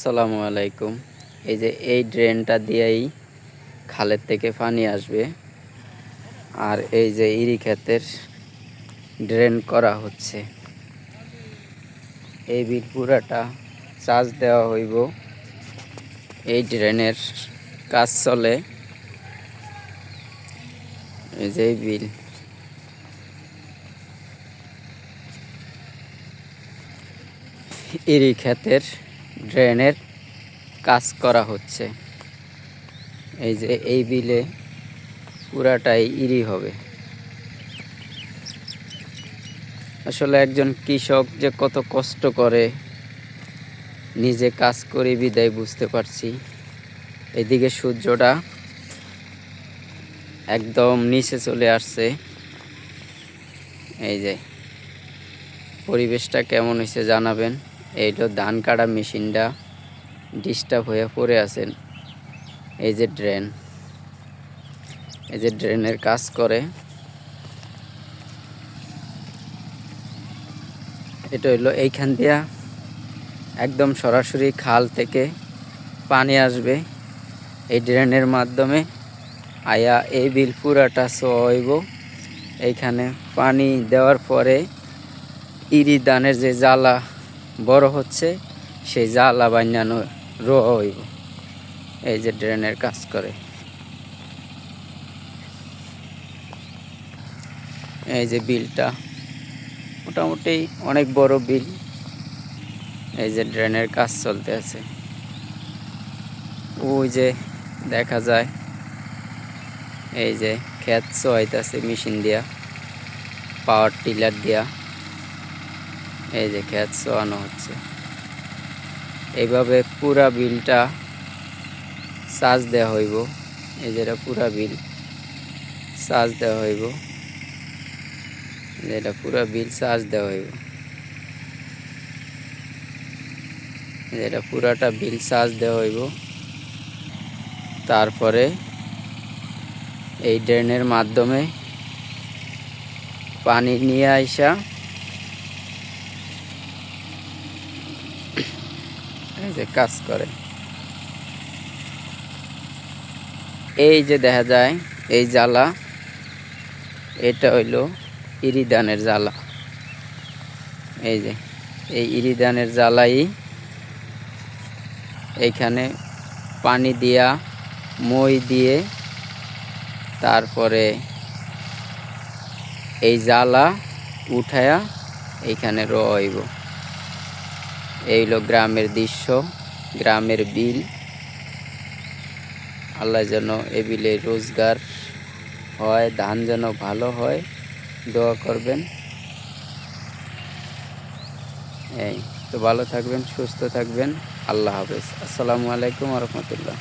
আসসালামু আলাইকুম। এই যে এই ড্রেনটা দিয়েই খালের থেকে পানি আসবে। আর এই যে ইরি ক্ষেতের ড্রেন করা হচ্ছে। এই বিল পুরাটা চার্জ দেওয়া হইব। এই ড্রেনের কাজ চলে। এই যে বিল। ইরি ক্ষেতের ড্রেনের কাজ করা হচ্ছে। এই যে এই বিলে পুরাটাই ইরি হবে। আসলে একজন কৃষক যে কত কষ্ট করে নিজে কাজ করে বিদায় বুঝতে পারছি। এদিকে সূর্যটা একদম নিচে চলে আসছে। এই যে পরিবেশটা কেমন হয়েছে জানাবেন। এইটা ধান কাটা মেশিনটা ডিস্টার্ব হয়ে পড়ে আছেন এই যে ড্রেন। এই যে ড্রেনের কাজ করে। এটা হইল এইখান দিয়া একদম সরাসরি খাল থেকে পানি আসবে। এই ড্রেনের মাধ্যমে আয়া এই বিল পুরাটা সইব এইখানে পানি দেওয়ার পরে ইরি ধানের যে জ্বালা বড় হচ্ছে, সেই জ্বালা বান্যানো রো এই যে ড্রেনের কাজ করে। এই যে বিলটা, মোটামুটি অনেক বড় বিল। এই যে ড্রেনের কাজ চলতে আছে। ওই যে দেখা যায়, এই যে ক্ষেত সোয়াইতেছে মেশিন দিয়া, পাওয়ার টিলার দিয়া। এই যে ক্ষেত চোয়ানো হচ্ছে। এইভাবে পুরা বিলটা চার্জ দেওয়া হইব। এই যেটা পুরা বিল চার্জ দেওয়া হইব। যেটা পুরা বিল চার্জ দেওয়া হইব। যেটা পুরাটা বিল চার্জ দেওয়া হইব। তারপরে এই ড্রেনের মাধ্যমে পানি নিয়ে আইসা এই যে কাজ করে। এই যে দেখা যায়, এই জ্বালা, এটা হইল ইরিদানের জ্বালা। এই যে, এই ইরিদানের জ্বালাই এইখানে পানি দিয়া, মই দিয়ে, তারপরে এই জ্বালা উঠায়া এইখানে রইব এই হলো গ্রামের দৃশ্য, গ্রামের বিল। আল্লাহ যেন এ বিলে রোজগার হয় ধান যেন ভালো হয়, দোয়া করবেন। এই, তো ভালো থাকবেন, সুস্থ থাকবেন। আল্লাহ হাফেজ। আসসালামু আলাইকুম রহমতুল্লাহ।